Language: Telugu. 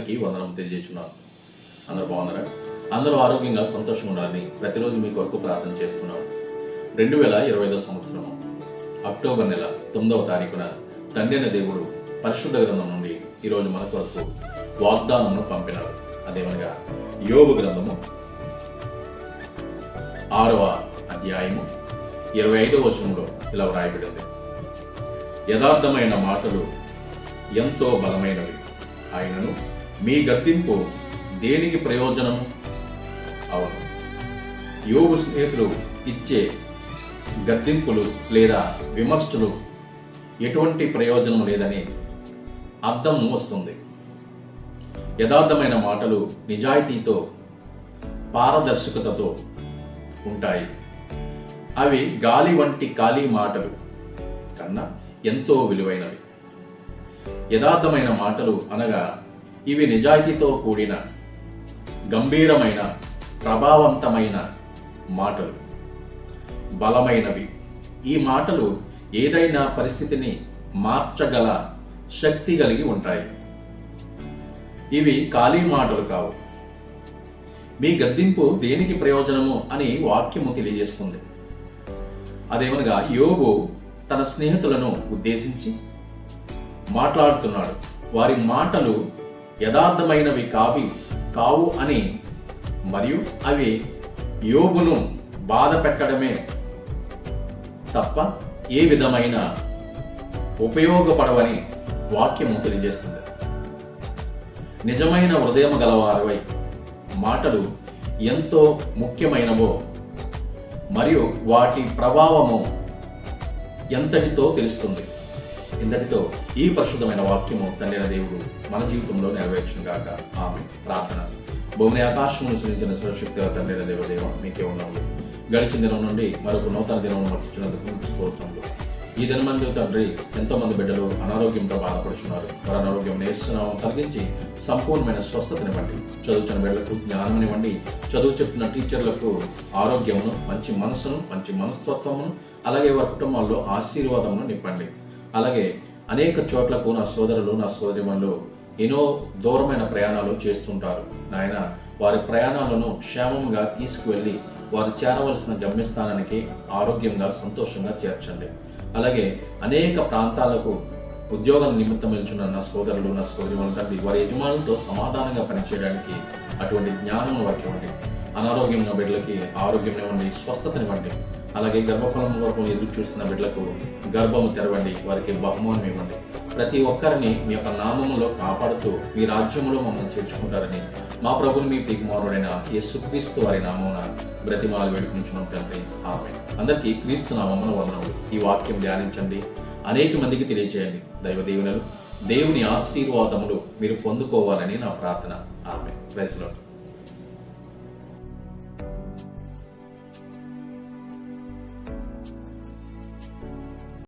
వందనం తెలియజేస్తున్నాను. అందరూ బాగున్నారా? అందరూ ఆరోగ్యంగా సంతోషంగా ఉండాలని ప్రతిరోజు మీ కొరకు ప్రార్థన చేస్తున్నాం. రెండు వేల ఇరవై ఐదో సంవత్సరం అక్టోబర్ నెల తొమ్మిదవ తారీఖున తండ్రి దేవుడు పరిశుద్ధ గ్రంథం నుండి ఈరోజు మన కొరకు వాగ్దానమును పంపినాడు. అదేమనగా యోగు గ్రంథము ఆరవ అధ్యాయము ఇరవై ఐదవ వచనంలో ఇలా వ్రాయబడింది. యథార్థమైన మాటలు ఎంతో బలమైనవి. ఆయనను మీ గద్దింపు దేనికి ప్రయోజనం అవదు. యోగు స్నేహితులు ఇచ్చే గద్దింపులు లేదా విమర్శలు ఎటువంటి ప్రయోజనం లేదని అర్థం వస్తుంది యథార్థమైన మాటలు నిజాయితీతో పారదర్శకతతో ఉంటాయి. అవి గాలి వంటి ఖాళీ మాటలు కన్నా ఎంతో విలువైనవి. యథార్థమైన మాటలు అనగా ఇవి నిజాయితీతో కూడిన గంభీరమైన ప్రభావవంతమైన మాటలు. బలమైనవి. ఈ మాటలు ఏదైనా పరిస్థితిని మార్చగల శక్తి కలిగి ఉంటాయి. ఇవి ఖాళీ మాటలు కావు. మీ గద్దింపు దేనికి ప్రయోజనము అని వాక్యము తెలియజేస్తుంది. అదేమనగా యోగు తన స్నేహితులను ఉద్దేశించి మాట్లాడుతున్నాడు. వారి మాటలు యథార్థమైనవి కావి కావు అని. మరియు అవి యోగును బాధ పెట్టడమే తప్ప ఏ విధమైన ఉపయోగపడవని వాక్యము తెలియజేస్తుంది. నిజమైన హృదయం గలవారివై మాటలు ఎంతో ముఖ్యమైనవో మరియు వాటి ప్రభావము ఎంతటితో తెలుస్తుంది. ఇంతటితో ఈ పరిశుద్ధమైన వాక్యము తండ్రిన దేవుడు మన జీవితంలో నెరవేర్చును గాక. ఆమె ప్రార్థన. భూమిని ఆకాశం సృజించిన సురశక్తి తండ్రిన దేవదేవ మీకే ఉన్నాము గడిచిన దినం నుండి మరొక నూతన దినం వర్తించినందుకు స్తోత్రములు. ఈ దినమందు తండ్రి ఎంతో మంది బిడ్డలు అనారోగ్యంతో బాధపడుతున్నారు వారి అనారోగ్యం నేస్తున్నామని తగ్గించి సంపూర్ణమైన స్వస్థతనివ్వండి. చదువుతున్న బిడ్డలకు జ్ఞానమునివ్వండి. చదువు చెప్తున్న టీచర్లకు ఆరోగ్యమును మంచి మనసును మంచి మనస్తత్వమును అలాగే వారి కుటుంబాల్లో ఆశీర్వాదమును నింపండి. అలాగే అనేక చోట్లకు నా సోదరులు నా సోదరిమణులు ఎన్నో దూరమైన ప్రయాణాలు చేస్తుంటారు. నాయన వారి ప్రయాణాలను క్షేమంగా తీసుకువెళ్ళి వారు చేరవలసిన గమ్యస్థానానికి ఆరోగ్యంగా సంతోషంగా చేర్చండి. అలాగే అనేక ప్రాంతాలకు ఉద్యోగం నిమిత్తం వెళ్తున్న నా సోదరులు నా సోదరులు తండ్రి వారి యజమానులతో సమాధానంగా పనిచేయడానికి అటువంటి జ్ఞానం వారికి ఇవ్వండి. అనారోగ్యంగా బిడ్డలకి ఆరోగ్యం ఇవ్వండి స్వస్థతనివ్వండి. అలాగే గర్భఫలం వరకు ఎదురు చూస్తున్న బిడ్డలకు గర్భము తెరవండి వారికి బహుమానం ఇవ్వండి. ప్రతి ఒక్కరిని మీ యొక్క నామములో కాపాడుతూ మీ రాజ్యములో మమ్మల్ని చేర్చుకుంటారని మా ప్రభుని మీ పికుమారుడైన యేసుక్రీస్తు వారి నామమున బ్రతిమాలు వేడుకుంటున్నాం తండ్రి. ఆమె అందరికీ క్రీస్తు నామమున వందనములు. ఈ వాక్యం ధ్యానించండి. అనేక మందికి తెలియజేయండి. దైవ దేవునలు దేవుని ఆశీర్వాదములు మీరు పొందుకోవాలని నా ప్రార్థన. ఆమె ప్రైజ్లో